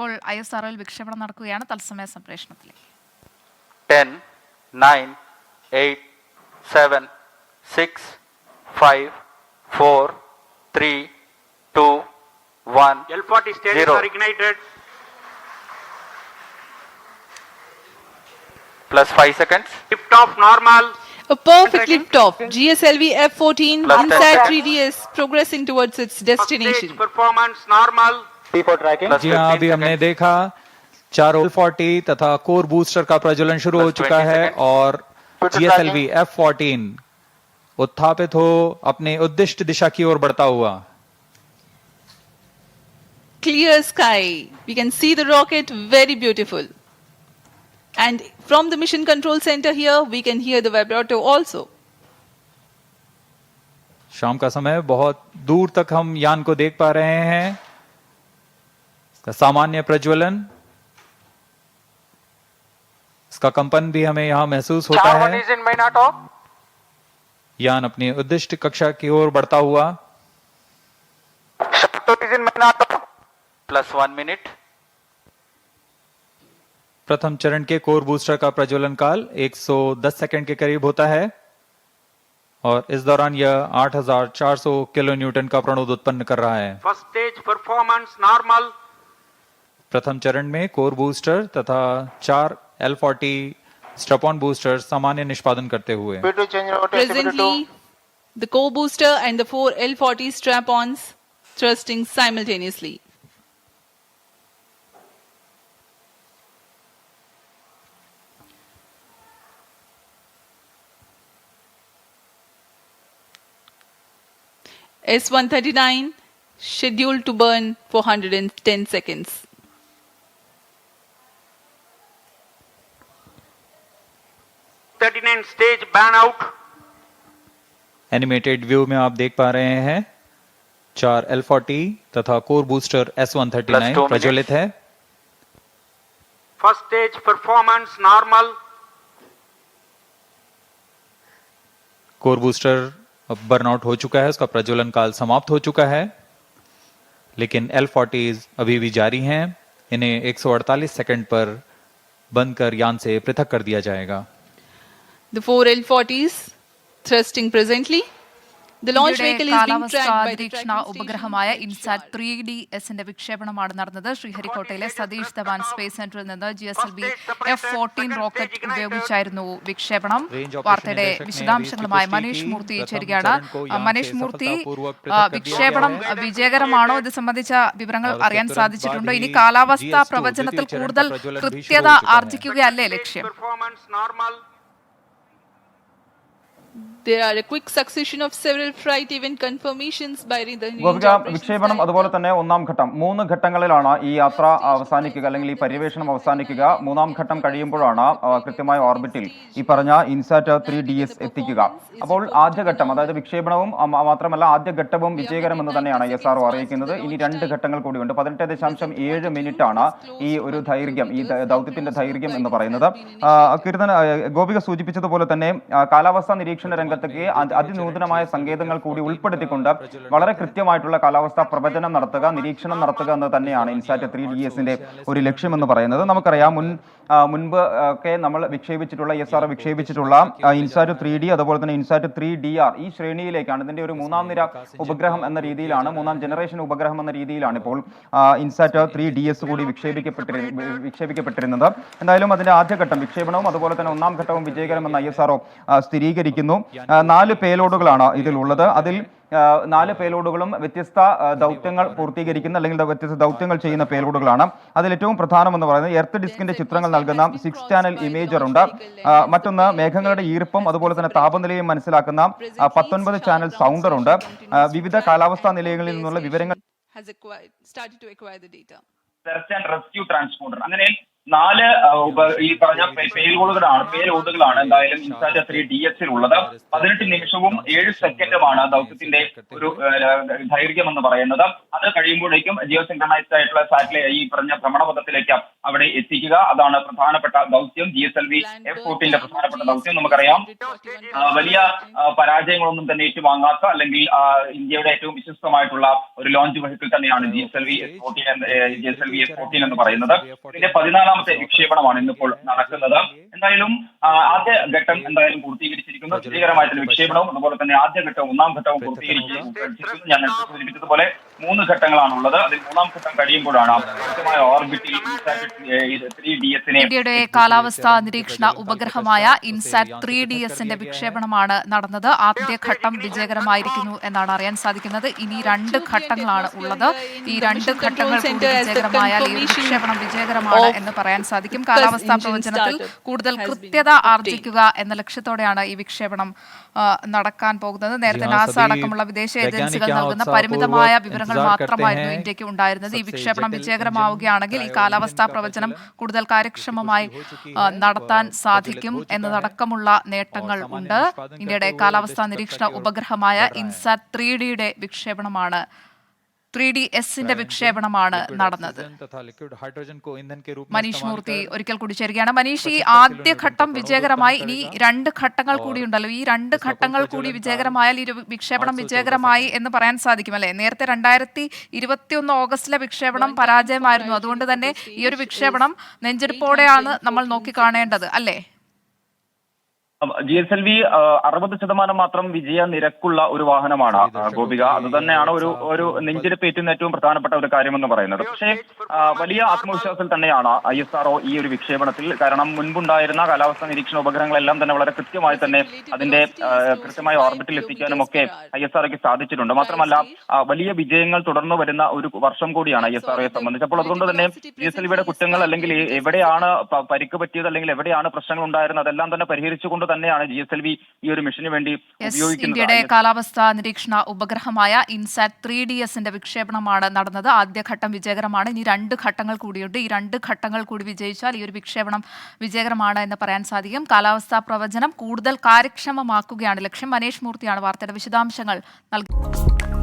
ഇപ്പോൾ I S ആർഒയിൽ വിക്ഷേപണം നടക്കുകയാണ് തത്സമയ സംപ്രേഷണത്തിലേക്ക് 10, 9, 8, 7, 6, 5, 4, 3, 2, 1, L40 stages Zero. are ignited. plus 5 seconds, Lift off normal. A perfect liftoff. GSLV F-14 Plus inside 10 3DS progressing towards its First stage destination. performance normal. जी हाँ अभी हमने देखा चार ओल फोर्टी तथा कोर बूस्टर का प्रज्वलन शुरू हो चुका है और जीएसएलवी एफ़ फोर्टीन उत्थापित हो अपने उद्दिष्ट दिशा की ओर बढ़ता हुआ। Clear sky we can see the rocket very beautiful and from the mission control centre here we can hear the vibration also शाम का समय बहुत दूर तक हम यान को देख पा रहे हैं। सामान्य प्रज्वलन इसका कंपन भी हमें यहाँ महसूस होता है। यान अपनी उद्दिष्ट कक्षा की ओर बढ़ता हुआ। Plus 1 minute, प्रथम चरण के कोर बूस्टर का प्रज्वलन काल 110 सेकंड के करीब होता है। और इस दौरान यह 8400 किलो न्यूटन का प्रणोद उत्पन्न कर रहा है। First stage performance normal. प्रथम चरण में कोर बूस्टर तथा चार एल फोर्टी स्ट्रपॉन बूस्टर सामान्य निष्पादन करते हुए P2 change over to SCP2, Presently, the co-booster and the four L40 strap-ons thrusting simultaneously. S139 scheduled to burn for 110 seconds. Thirty-nine stage ban out. Animated view में आप देख पा रहे हैं। चार एल फोर्टी तथा core booster S one thirty Plus nine two प्रज्वलित है। First stage performance normal. Core booster अब बर्नआउट हो चुका है उसका प्रज्वलन काल समाप्त हो चुका है। लेकिन एल फोर्टीज अभी भी जारी हैं। इन्हें 148 सेकंड पर बंद कर यान से पृथक कर दिया जाएगा। The 4L40s thrusting presently. The launch vehicle is being tracked by ഉപഗ്രഹമായ ഇൻസാറ്റ് ത്രീ ഡി എസിന്റെ വിക്ഷേപണമാണ് നടന്നത്. ശ്രീഹരിക്കോട്ടയിലെ സതീഷ് ധവാൻ സ്പേസ് സെന്ററിൽ നിന്ന് G S L V F fourteen rocket ഉപയോഗിച്ചായിരുന്നു വിക്ഷേപണം. വാർത്തയുടെ വിശദാംശങ്ങളുമായി മനീഷ് മൂർത്തി ചേരുകയാണ്. മനീഷ് മൂർത്തി വിക്ഷേപണം വിജയകരമാണോ? ഇത് സംബന്ധിച്ച വിവരങ്ങൾ അറിയാൻ സാധിച്ചിട്ടുണ്ടോ. ഇനി കാലാവസ്ഥാ പ്രവചനത്തിൽ കൂടുതൽ കൃത്യത ആർജിക്കുകയല്ലേ ലക്ഷ്യം? There are a quick succession of several flight event confirmations by the വിക്ഷേപണം. അതുപോലെ തന്നെ ഒന്നാം ഘട്ടം. മൂന്ന് ഘട്ടങ്ങളിലാണ് ഈ യാത്ര അവസാനിക്കുക അല്ലെങ്കിൽ ഈ പര്യവേഷണം അവസാനിക്കുക. മൂന്നാം ഘട്ടം കഴിയുമ്പോഴാണ് കൃത്യമായ ഓർബിറ്റിൽ ഈ പറഞ്ഞ ഇൻസാറ്റ് ത്രീ ഡി എസ് എത്തിക്കുക. അപ്പോൾ ആദ്യഘട്ടം അതായത് വിക്ഷേപണവും മാത്രമല്ല ആദ്യ ഘട്ടവും വിജയകരമെന്ന് തന്നെയാണ് എസ് ആർ അറിയിക്കുന്നത്. ഇനി രണ്ട് ഘട്ടങ്ങൾ കൂടിയുണ്ട്. പതിനെട്ട് ദശാംശം ഏഴ് മിനിറ്റ് ആണ് ഈ ഒരു ദൈർഘ്യം ഈ ദൗത്യത്തിന്റെ ദൈർഘ്യം എന്ന് പറയുന്നത്. കീർത്തന ഗോപിക സൂചിപ്പിച്ചതുപോലെ തന്നെ കാലാവസ്ഥാ നിരീക്ഷണ രംഗത്തേക്ക് അതിനൂതനമായ സങ്കേതങ്ങൾ കൂടി ഉൾപ്പെടുത്തിക്കൊണ്ട് വളരെ കൃത്യമായിട്ടുള്ള കാലാവസ്ഥാ പ്രവചനം നടത്തുക നിരീക്ഷണം നടത്തുക എന്ന് തന്നെയാണ് ഇൻസാറ്റ് ത്രീ ഡി എസിന്റെ ഒരു ലക്ഷ്യമെന്ന് പറയുന്നത്. നമുക്കറിയാം മുൻ മുൻപ് ഒക്കെ നമ്മൾ വിക്ഷേപിച്ചിട്ടുള്ള എസ് ആർ വിക്ഷേപിച്ചിട്ടുള്ള ഇൻസാറ്റ് ത്രീ ഡി അതുപോലെ തന്നെ ഇൻസാറ്റ് ത്രീ ഡി ആർ ഈ ശ്രേണിയിലേക്കാണ്. ഇതിന്റെ ഒരു മൂന്നാം നിര ഉപഗ്രഹം എന്ന രീതിയിലാണ് മൂന്നാം ജനറേഷൻ ഉപഗ്രഹം എന്ന രീതിയിലാണ് ഇപ്പോൾ ഇൻസാറ്റ് ത്രീ ഡി എസ് കൂടി വിക്ഷേപിക്കപ്പെട്ടിരു വിക്ഷേപിക്കപ്പെട്ടിരുന്നത്. എന്തായാലും അതിന്റെ ആദ്യഘട്ടം വിക്ഷേപണവും അതുപോലെ തന്നെ ഒന്നാം ഘട്ടവും വിജയകരമെന്ന് ഐ എസ് ആർഒ സ്ഥിരീകരിക്കുന്നു. നാല് പേലോഡുകളാണ് ഇതിലുള്ളത്. അതിൽ നാല് പേലോഡുകളും വ്യത്യസ്ത ദൗത്യങ്ങൾ പൂർത്തീകരിക്കുന്ന അല്ലെങ്കിൽ വ്യത്യസ്ത ദൗത്യങ്ങൾ ചെയ്യുന്ന പേലോഡുകളാണ്. അതിൽ ഏറ്റവും പ്രധാനമെന്ന് പറയുന്നത് എർത്ത് ഡിസ്കിന്റെ ചിത്രങ്ങൾ നൽകുന്ന സിക്സ് ചാനൽ ഇമേജർ ഉണ്ട്. മറ്റൊന്ന് മേഘങ്ങളുടെ ഈർപ്പം അതുപോലെ തന്നെ താപനിലയും മനസ്സിലാക്കുന്ന പത്തൊൻപത് ചാനൽ സൗണ്ടർ ഉണ്ട്. വിവിധ കാലാവസ്ഥാ നിലയങ്ങളിൽ നിന്നുള്ള വിവരങ്ങൾ has acquired, started to acquire the data. അങ്ങനെ നാല് ഈ പറഞ്ഞ പേലോഡുകളാണ് പേലോഡുകളാണ് എന്തായാലും ഇൻസാറ്റ ത്രീ ഡി എസിൽ ഉള്ളത് പതിനെട്ട് നിമിഷവും ഏഴ് സെക്കൻഡുമാണ് ദൗത്യത്തിന്റെ ഒരു ദൈർഘ്യം എന്ന് പറയുന്നത്. അത് കഴിയുമ്പോഴേക്കും ജിയോ സിൻക്രണൈസ്ഡ് ആയിട്ടുള്ള സാറ്റലൈറ്റ് ഈ പറഞ്ഞ ഭ്രമണപഥത്തിലേക്ക് അവിടെ എത്തിക്കുക. അതാണ് പ്രധാനപ്പെട്ട ദൗത്യം. G S L V F ഫോർട്ടീന്റെ പ്രധാനപ്പെട്ട ദൗത്യം നമുക്കറിയാം. വലിയ പരാജയങ്ങളൊന്നും തന്നെ ഏറ്റുവാങ്ങാത്ത അല്ലെങ്കിൽ ഇന്ത്യയുടെ ഏറ്റവും വിശ്വസ്തമായിട്ടുള്ള ഒരു ലോഞ്ച് വെഹിക്കിൾ തന്നെയാണ് G S L V S fourteen G S L V S fourteen എന്ന് പറയുന്നത്. ഇതിന്റെ പതിനാലാമത്തെ വിക്ഷേപണമാണ് ഇന്നിപ്പോൾ നടക്കുന്നത്. എന്തായാലും ആദ്യ ഘട്ടം എന്തായാലും പൂർത്തീകരിച്ചിരിക്കുന്നു. വിജയകരമായിട്ടുള്ള വിക്ഷേപണവും അതുപോലെ തന്നെ ആദ്യ ഘട്ടവും ഒന്നാം ഘട്ടവും പൂർത്തീകരിച്ചിരിക്കുന്നു ഞാൻ സൂചിപ്പിച്ചതുപോലെ മൂന്ന് ഘട്ടങ്ങളാണ് ഉള്ളത് അതിൽ മൂന്നാം ഘട്ടം കഴിയുമ്പോഴാണ് കൃത്യമായ ഓർബിറ്റിൽ ത്രീ ഡി എസിനെ ഇന്ത്യയുടെ കാലാവസ്ഥാ നിരീക്ഷണ ഉപഗ്രഹമായ ഇൻസാറ്റ് ത്രീ ഡി എസിന്റെ വിക്ഷേപണമാണ് നടന്നത്. ആദ്യ ഘട്ടം വിജയകരമായിരിക്കുന്നു എന്നാണ് അറിയാൻ സാധിക്കുന്നത്. ഇനി രണ്ട് ഘട്ടങ്ങളാണ് ഉള്ളത്. ഈ രണ്ട് ഘട്ടങ്ങൾ ഈ വിക്ഷേപണം വിജയകരമാണ് എന്ന് പറയാൻ സാധിക്കും. കാലാവസ്ഥാ പ്രവചനത്തിൽ കൂടുതൽ കൃത്യത ആർജിക്കുക എന്ന ലക്ഷ്യത്തോടെയാണ് ഈ വിക്ഷേപണം നടക്കാൻ പോകുന്നത്. നേരത്തെ നാസ അടക്കമുള്ള വിദേശ ഏജൻസികൾ നൽകുന്ന പരിമിതമായ വിവരങ്ങൾ മാത്രമായിരുന്നു ഇന്ത്യയ്ക്ക് ഉണ്ടായിരുന്നത്. ഈ വിക്ഷേപണം വിജയകരമാവുകയാണെങ്കിൽ ഈ കാലാവസ്ഥാ പ്രവചനം കൂടുതൽ കാര്യക്ഷമമായി നടത്താൻ സാധിക്കും എന്നതടക്കമുള്ള നേട്ടങ്ങൾ ഉണ്ട്. ഇന്ത്യയുടെ കാലാവസ്ഥാ നിരീക്ഷണ ഉപഗ്രഹമായ ഇൻസാറ്റ് ത്രീ ഡിയുടെ വിക്ഷേപണമാണ് ത്രീ ഡി എസിന്റെ വിക്ഷേപണമാണ് നടന്നത്. മനീഷ് മൂർത്തി ഒരിക്കൽ കൂടി ചേരുകയാണ്. മനീഷ് ഈ ആദ്യഘട്ടം വിജയകരമായി ഇനി രണ്ട് ഘട്ടങ്ങൾ കൂടി ഉണ്ടല്ലോ. ഈ രണ്ട് ഘട്ടങ്ങൾ കൂടി വിജയകരമായാൽ ഈ വിക്ഷേപണം വിജയകരമായി എന്ന് പറയാൻ സാധിക്കും അല്ലേ നേരത്തെ രണ്ടായിരത്തി ഇരുപത്തിയൊന്ന് ഓഗസ്റ്റിലെ വിക്ഷേപണം പരാജയമായിരുന്നു. അതുകൊണ്ട് തന്നെ ഈ ഒരു വിക്ഷേപണം നെഞ്ചെടുപ്പോടെയാണ് നമ്മൾ നോക്കിക്കാണേണ്ടത്. അല്ലേ? ജി എസ് എൽ വി അറുപത് ശതമാനം മാത്രം വിജയ നിരക്കുള്ള ഒരു വാഹനമാണ് ഗോപിക. അത് തന്നെയാണ് ഒരു ഒരു നെഞ്ചിരി പേറ്റുന്ന ഏറ്റവും പ്രധാനപ്പെട്ട ഒരു കാര്യമെന്ന് പറയുന്നത്. പക്ഷേ വലിയ ആത്മവിശ്വാസത്തിൽ തന്നെയാണ് ഐ എസ് ആർ ഈ ഒരു വിക്ഷേപണത്തിൽ. കാരണം മുൻപുണ്ടായിരുന്ന കാലാവസ്ഥ നിരീക്ഷണ ഉപഗ്രഹങ്ങളെല്ലാം തന്നെ വളരെ കൃത്യമായി തന്നെ അതിന്റെ കൃത്യമായ ഓർബിറ്റിൽ എത്തിക്കാനും ഒക്കെ ഐ എസ് ആർഒക്ക് സാധിച്ചിട്ടുണ്ട്. മാത്രമല്ല വലിയ വിജയങ്ങൾ തുടർന്നു വരുന്ന ഒരു വർഷം കൂടിയാണ് ഐ എസ് ആർഒയെ സംബന്ധിച്ച്. അപ്പോൾ അതുകൊണ്ട് തന്നെ ജി എസ് എൽ വിയുടെ കുറ്റങ്ങൾ അല്ലെങ്കിൽ എവിടെയാണ് പരിക്ക് പറ്റിയത് അല്ലെങ്കിൽ എവിടെയാണ് പ്രശ്നങ്ങൾ ഉണ്ടായിരുന്നത് അതെല്ലാം തന്നെ പരിഹരിച്ചുകൊണ്ട് തന്നെയാണ് ജി എസ് എൽ വി ഈ ഒരു മിഷന് വേണ്ടി ഉപയോഗിക്കുന്നത്. ഇന്ത്യയുടെ കാലാവസ്ഥാ നിരീക്ഷണ ഉപഗ്രഹമായ ഇൻസാറ്റ് ത്രീ ഡി എസിന്റെ വിക്ഷേപണമാണ് നടന്നത്. ആദ്യഘട്ടം വിജയകരമാണ്. ഇനി രണ്ട് ഘട്ടങ്ങൾ കൂടിയുണ്ട്. ഈ രണ്ട് ഘട്ടങ്ങൾ കൂടി വിജയിച്ചാൽ ഈ ഒരു വിക്ഷേപണം വിജയകരമാണ് എന്ന് പറയാൻ സാധിക്കും. കാലാവസ്ഥാ പ്രവചനം കൂടുതൽ കാര്യക്ഷമമാക്കുകയാണ്. ലക്ഷ്യം മനേഷ് മൂർത്തിയാണ് വാർത്തയുടെ വിശദാംശങ്ങൾ നൽകി